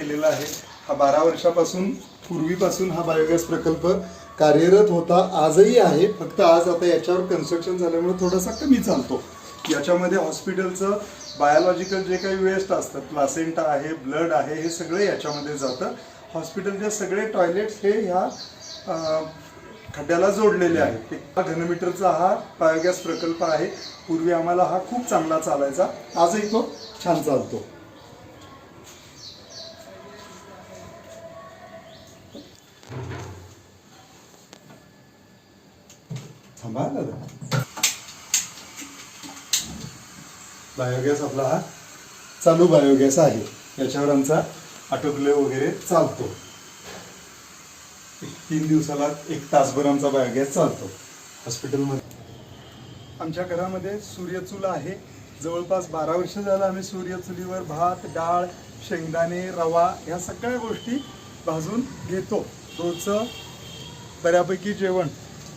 केलेला आहे. हा बारा वर्षापासून पूर्वीपासून हा बायोगॅस प्रकल्प कार्यरत होता. आजही आहे. फक्त आज आता याच्यावर कन्स्ट्रक्शन झाल्यामुळे थोडासा कमी चालतो. याच्यामध्ये हॉस्पिटलचं बायोलॉजिकल जे काही वेस्ट असतात प्लासेंटा आहे ब्लड आहे हे सगळे याच्यामध्ये जातं. हॉस्पिटलचे सगळे टॉयलेट्स हे ह्या खड्ड्याला जोडलेले आहेत. एका घनमीटरचा हा बायोगॅस प्रकल्प आहे. पूर्वी आम्हाला हा खूप चांगला चालायचा. आजही तो छान चालतो. बायोगॅस आपला हा चालू बायोगॅस आहे. याच्यावर आमचा आटोक्ले वगैरे चालतो. एक तीन दिवसाला एक तासभर आमचा बायोगॅस चालतो. हॉस्पिटलमध्ये आमच्या घरामध्ये सूर्यचूल आहे. जवळपास बारा वर्ष झालं आम्ही सूर्यचुलीवर भात डाळ शेंगदाणे रवा ह्या सगळ्या गोष्टी भाजून घेतो. रोजचं बऱ्यापैकी जेवण.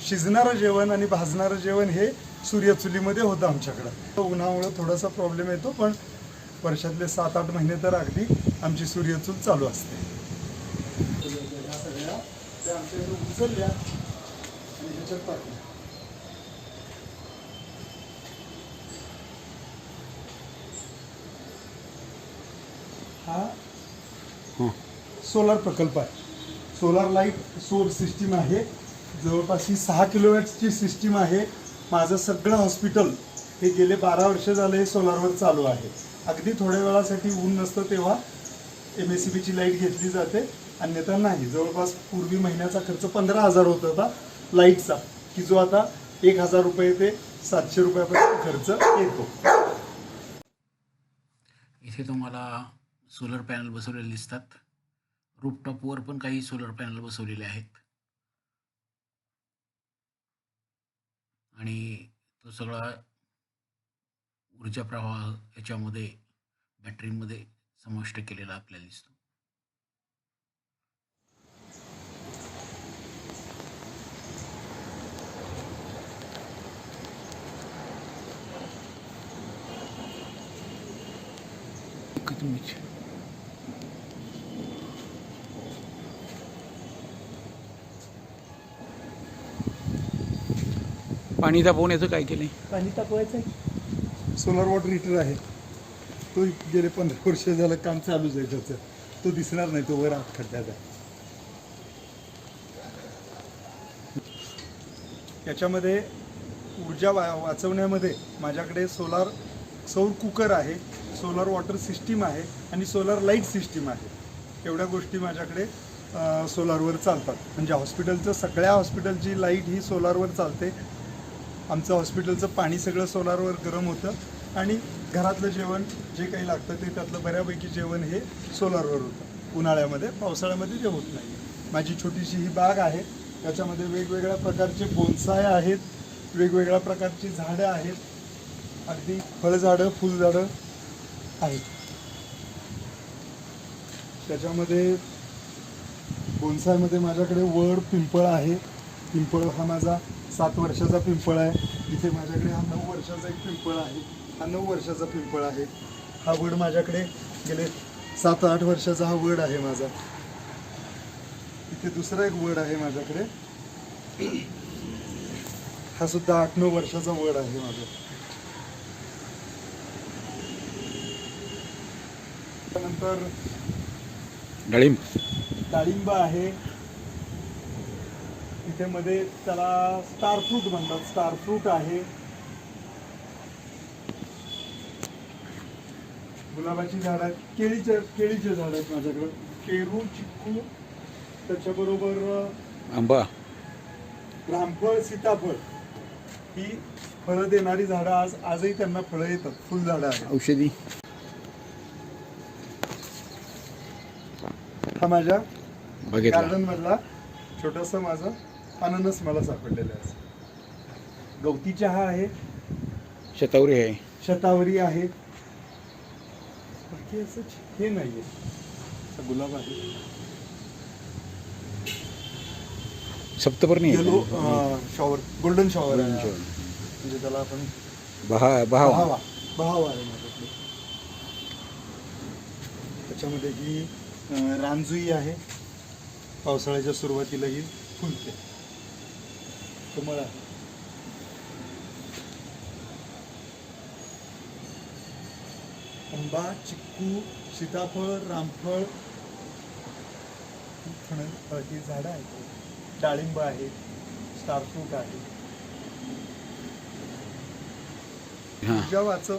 शिजणारं जेवण आणि भाजणारं जेवण हे सूर्यचुलीमध्ये होतं आमच्याकडं. उन्हामुळं थोडासा प्रॉब्लेम येतो पण वर्षातले सात आठ महिने तर अगदी आमची सूर्यचूल चालू असते. सगळ्या त्या आमच्या इथं उचलल्या आणि ह्याच्यात टाकल्या हा. सोलार प्रकल्प आहे. सोलार लाइट सोर सिस्टीम आहे. जवळपास ही सहा किलोवॅटची सिस्टीम आहे. माझं सगळं हॉस्पिटल हे गेले बारा वर्ष झाले हे सोलारवर चालू आहे. अगदी थोड्या वेळासाठी ऊन नसतं तेव्हा एम एस सी बीची लाइट घेतली जाते. अन्यथा नाही. जवळपास पूर्वी महिन्याचा खर्च पंधरा हजार होत होता लाईटचा की जो आता एक हजार रुपये ते सातशे रुपयापर्यंत खर्च येतो. इथे तुम्हाला सोलर पॅनल बसवलेले दिसतात. रूपटॉपवर पण काही सोलर पॅनल बसवलेले आहेत. आणि तो सगळा ऊर्जा प्रवाह याच्यामध्ये बॅटरीमध्ये समाविष्ट केलेला आपल्याला दिसतो. पाणी तापवण्याचं काय केलंय? पाणी तापवायचं आहे. सोलर वॉटर हीटर आहे. तो गेले पंधरा वर्ष झालं काम चालूच आहे त्याचं. तो दिसणार नाही तो वर आत खड्ड्यात आहे. याच्यामध्ये ऊर्जा वा वाचवण्यामध्ये माझ्याकडे सोलार सौर कुकर आहे सोलर वॉटर सिस्टीम आहे आणि सोलर लाइट सिस्टीम आहे. एवढ्या गोष्टी माझ्याकडे सोलारवर चालतात. म्हणजे हॉस्पिटलचं सगळ्या हॉस्पिटलची लाइट ही सोलारवर चालते. आमचं हॉस्पिटलचं पाणी सगळं सोलारवर गरम होतं आणि घरातलं जेवण जे काही लागतं ते त्यातलं बऱ्यापैकी जेवण हे सोलारवर होतं. उन्हाळ्यामध्ये पावसाळ्यामध्ये ते होत नाही. माझी छोटीशी ही बाग आहे. त्याच्यामध्ये वेगवेगळ्या प्रकारचे बोनसाय आहेत वेगवेगळ्या प्रकारची झाडं आहेत. अगदी फळझाडं फुलझाडं आहेत. त्याच्यामध्ये बोनसायमध्ये माझ्याकडे वड पिंपळ आहे. पिंपळ हा माझा सात वर्षाचा पिंपळ आहे. इथे माझ्याकडे हा नऊ वर्षाचा एक पिंपळ आहे. हा नऊ वर्षाचा पिंपळ आहे. हा वड माझ्याकडे गेले सात आठ वर्षाचा हा वड आहे माझा. इथे दुसरा एक वड आहे माझ्याकडे. हा सुद्धा आठ नऊ वर्षाचा वड आहे माझा. त्यानंतर डाळिंब. डाळिंब आहे. इथे मध्ये त्याला स्टार फ्रूट म्हणतात. स्टार फ्रूट आहे. गुलाबाची झाड आहेत. केळीचे केळीचे झाड आहेत माझ्याकडे. पेरू चिक्कू त्याच्याबरोबर आंबा. रामफळ सीताफळ. ही फळं देणारी झाडं आज आजही त्यांना फळं येतात. फुलझाडं आहेत. औषधी. हा माझ्या बघितला. गार्डन मधला छोटासा माझा अननस मला सापडलेला आहे गवती चहा आहे. शतावरी आहे. शतावरी आहे. बाकी असं हे नाहीये. असा गुलाब आहे. सप्तपर्णी आहे. येलो? शॉवर गोल्डन शॉवर आहे. म्हणजे त्याला आपण बहा बहावा. बहावा. आहे माझ्याकडे. त्याच्यामध्ये ही अं, रानजुई आहे. पावसाळ्याच्या सुरुवातीला ही फुलते. कमळ आहे आंबा चिक्कू सीताफळ रामफळ ही झाडं आहेत. डाळिंब आहे. स्टारफ्रूट आहे. हां. ऊर्जा वाचव.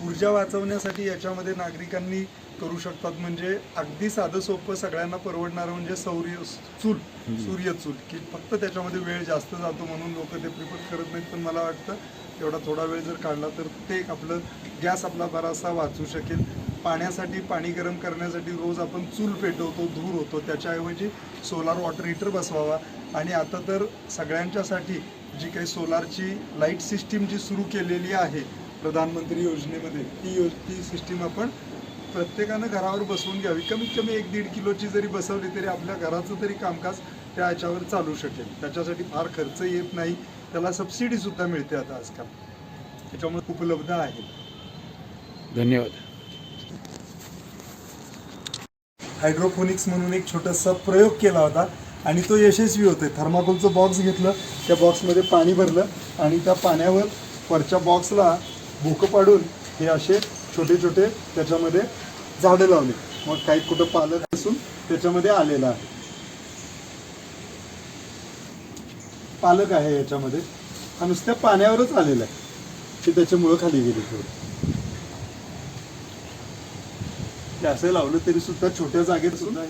ऊर्जा वाचवण्यासाठी याच्यामध्ये नागरिकांनी करू शकतात म्हणजे अगदी साधं सोपं सगळ्यांना परवडणारं म्हणजे सौर्य चूल सूर्य चूल की फक्त त्याच्यामध्ये वेळ जास्त जातो म्हणून लोक ते प्रिफर करत नाहीत. पण मला वाटतं एवढा थोडा वेळ जर काढला तर ते आपलं गॅस आपला बराचसा वाचू शकेल. पाण्यासाठी पाणी गरम करण्यासाठी रोज आपण चूल पेटवतो धूर होतो. त्याच्याऐवजी सोलार वॉटर हीटर बसवावा. आणि आता तर सगळ्यांच्यासाठी जी काही सोलारची लाइट सिस्टीम जी सुरू केलेली आहे प्रधानमंत्री योजनेमध्ये ती योज ती सिस्टीम आपण प्रत्येकानं घरावर बसवून घ्यावी. कमीत कमी एक दीड किलोची जरी बसवली तरी आपल्या घराचं तरी कामकाज त्या ह्याच्यावर चालू शकेल. त्याच्यासाठी फार खर्च येत नाही. त्याला सबसिडी सुद्धा मिळते आता आजकाल. त्याच्यामुळे उपलब्ध आहे. धन्यवाद. हायड्रोफोनिक्स म्हणून एक छोटासा प्रयोग केला होता आणि तो यशस्वी होतोय. थर्माकोलचं बॉक्स घेतलं त्या बॉक्समध्ये पाणी भरलं आणि त्या पाण्यावर वरच्या बॉक्सला भोकं पाडून हे असे छोटे छोटे त्याच्यामध्ये झाडं लावली. मग काही कुठं पालक असून त्याच्यामध्ये आलेला आहे. पालक आहे याच्यामध्ये. हा नुसत्या पाण्यावरच आलेला आहे. की त्याच्यामुळं खाली गेली थोडं असं लावलं तरी सुद्धा छोट्या जागेत सुद्धा